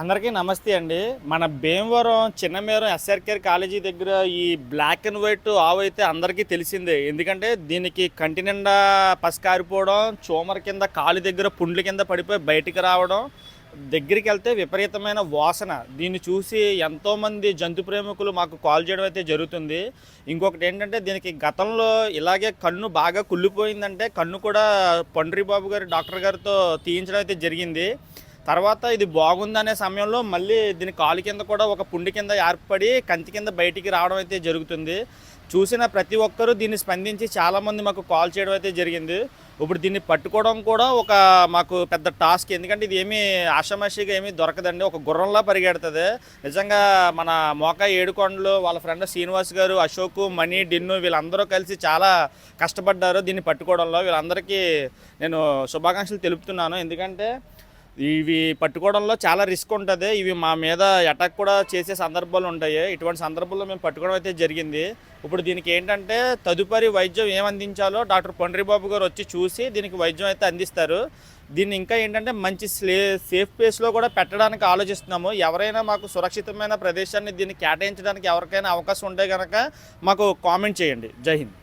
అందరికీ నమస్తే అండి. మన భీమవరం చిన్నమేరం ఎస్ఆర్కేర్ కాలేజీ దగ్గర ఈ బ్లాక్ అండ్ వైట్ ఆవు అయితే అందరికీ తెలిసిందే. ఎందుకంటే దీనికి కంటి నిండా పసికారిపోవడం చోమర కింద కాలు దగ్గర పుండ్ల కింద పడిపోయి బయటికి రావడం దగ్గరికి వెళ్తే విపరీతమైన వాసన. దీన్ని చూసి ఎంతోమంది జంతు ప్రేమికులు మాకు కాల్ చేయడం అయితే జరుగుతుంది. ఇంకొకటి ఏంటంటే దీనికి గతంలో ఇలాగే కన్ను బాగా కుళ్ళిపోయిందంటే కన్ను కూడా పండ్రి బాబు గారు డాక్టర్ గారితో తీయించడం అయితే జరిగింది. తర్వాత ఇది బాగుందనే సమయంలో మళ్ళీ దీని కాలు కింద కూడా ఒక పుండి కింద ఏర్పడి కంతి కింద బయటికి రావడం అయితే జరుగుతుంది. చూసిన ప్రతి ఒక్కరూ దీన్ని స్పందించి చాలామంది మాకు కాల్ చేయడం అయితే జరిగింది. ఇప్పుడు దీన్ని పట్టుకోవడం కూడా ఒక మాకు పెద్ద టాస్క్. ఎందుకంటే ఇది ఏమీ ఆషమాషిగా ఏమీ దొరకదండి. ఒక గుర్రంలా పరిగెడుతుంది. నిజంగా మన మోకా ఏడుకొండలు వాళ్ళ ఫ్రెండ్ శ్రీనివాస్ గారు అశోక్ మణి డిన్ను వీళ్ళందరూ కలిసి చాలా కష్టపడ్డారు దీన్ని పట్టుకోవడంలో. వీళ్ళందరికీ నేను శుభాకాంక్షలు తెలుపుతున్నాను. ఎందుకంటే ఇవి పట్టుకోవడంలో చాలా రిస్క్ ఉంటుంది. ఇవి మా మీద అటాక్ కూడా చేసే సందర్భాలు ఉంటాయి. ఇటువంటి సందర్భంలో మేము పట్టుకోవడం అయితే జరిగింది. ఇప్పుడు దీనికి ఏంటంటే తదుపరి వైద్యం ఏమందించాలో డాక్టర్ పండ్రిబాబు గారు వచ్చి చూసి దీనికి వైద్యం అయితే అందిస్తారు. దీన్ని ఇంకా ఏంటంటే మంచి స్లే సేఫ్ ప్లేస్లో కూడా పెట్టడానికి ఆలోచిస్తున్నాము. ఎవరైనా మాకు సురక్షితమైన ప్రదేశాన్ని దీన్ని కేటాయించడానికి ఎవరికైనా అవకాశం ఉంటే కనుక మాకు కామెంట్ చేయండి. జై హింద్.